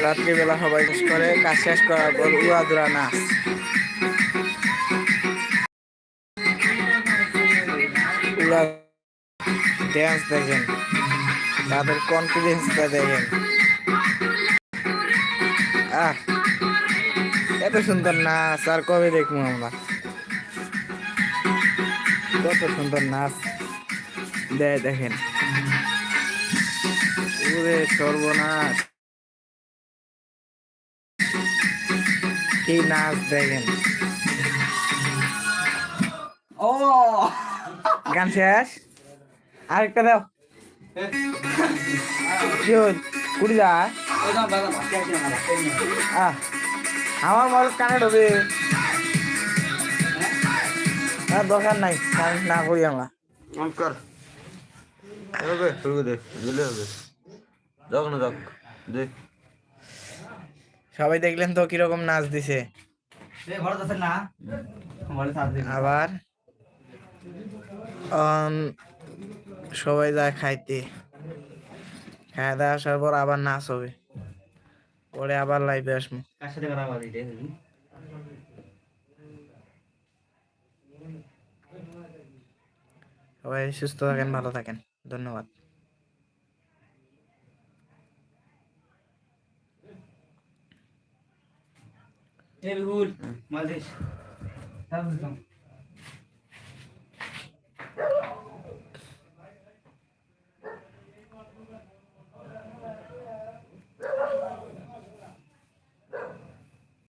রাত্রিবেলা সবাই শেষ করে, কাজ শেষ করার পর উড়াদুরা নাচ। উড়া ড্যান্স দেখেন, তাদের কনফিডেন্সটা দেখেন। আহ, এত সুন্দর নাচ, আর কবে দেখব আমরা? কত সুন্দর নাচ। দেয় দেখেন। সর্বনাশ। কি নাচ দেখেন। ও। গান শেষ? আরেকটা দাও। কুড়ি দা আমার মরদ কানে ঢোকে। আর দরকার নাই না করি আমরা। অন কর। হবে দে দিলে হবে। যাক না যাক দে। সবাই দেখলেন তো কীরকম নাচ দিছে। আবার? সবাই যায় খাইতে। খাওয়া দাওয়া আসার পর আবার নাচ হবে। পরে আবার লাইভে আসব। সবাই সুস্থ থাকেন ভালো থাকেন। ধন্যবাদ। Hey, Rahul, Malish. Tá, então.